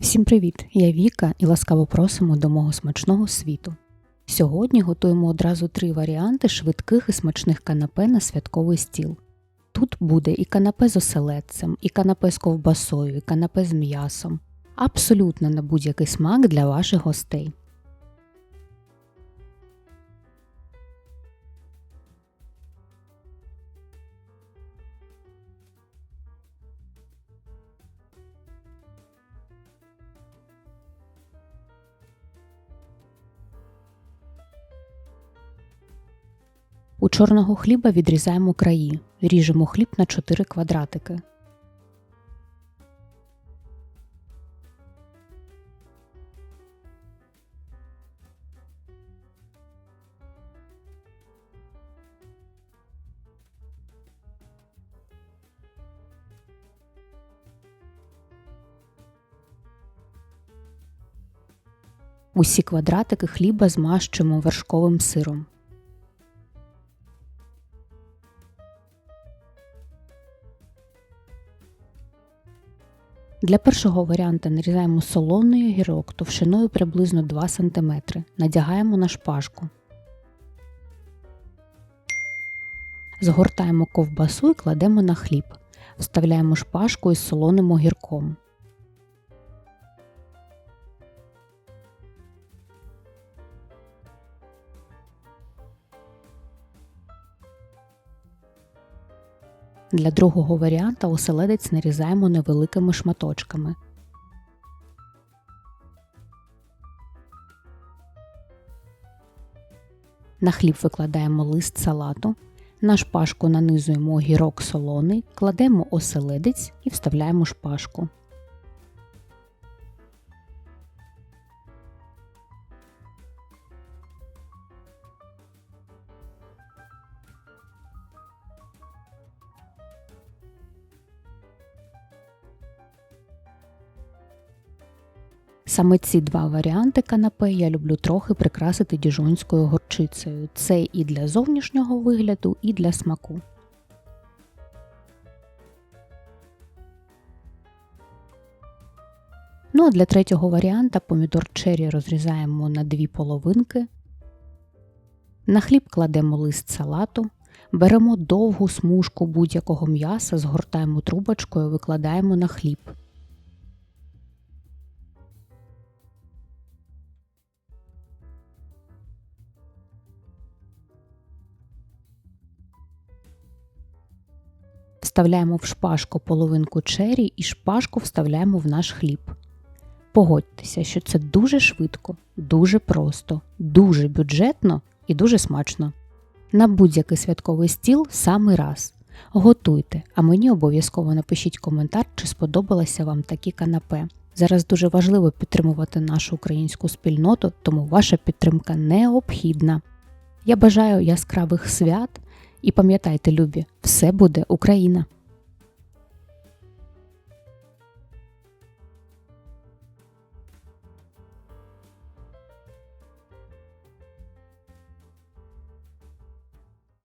Всім привіт! Я Віка і ласкаво просимо до мого смачного світу. Сьогодні готуємо одразу три варіанти швидких і смачних канапе на святковий стіл. Тут буде і канапе з оселедцем, і канапе з ковбасою, і канапе з м'ясом. Абсолютно на будь-який смак для ваших гостей. У чорного хліба відрізаємо краї, ріжемо хліб на 4 квадратики. Усі квадратики хліба змащуємо вершковим сиром. Для першого варіанта нарізаємо солоний огірок товщиною приблизно 2 см. Надягаємо на шпажку. Згортаємо ковбасу і кладемо на хліб. Вставляємо шпажку із солоним огірком. Для другого варіанта оселедець нарізаємо невеликими шматочками. На хліб викладаємо лист салату, на шпажку нанизуємо огірок солоний, кладемо оселедець і вставляємо шпажку. Саме ці два варіанти канапе я люблю трохи прикрасити діжонською горчицею. Це і для зовнішнього вигляду, і для смаку. Ну а для третього варіанта помідор черрі розрізаємо на дві половинки. На хліб кладемо лист салату. Беремо довгу смужку будь-якого м'яса, згортаємо трубочкою, викладаємо на хліб. Вставляємо в шпажку половинку чері і шпажку вставляємо в наш хліб. Погодьтеся, що це дуже швидко, дуже просто, дуже бюджетно і дуже смачно. На будь-який святковий стіл самий раз. Готуйте, а мені обов'язково напишіть коментар, чи сподобалося вам такі канапе. Зараз дуже важливо підтримувати нашу українську спільноту, тому ваша підтримка необхідна. Я бажаю яскравих свят і пам'ятайте, любі, все буде Україна!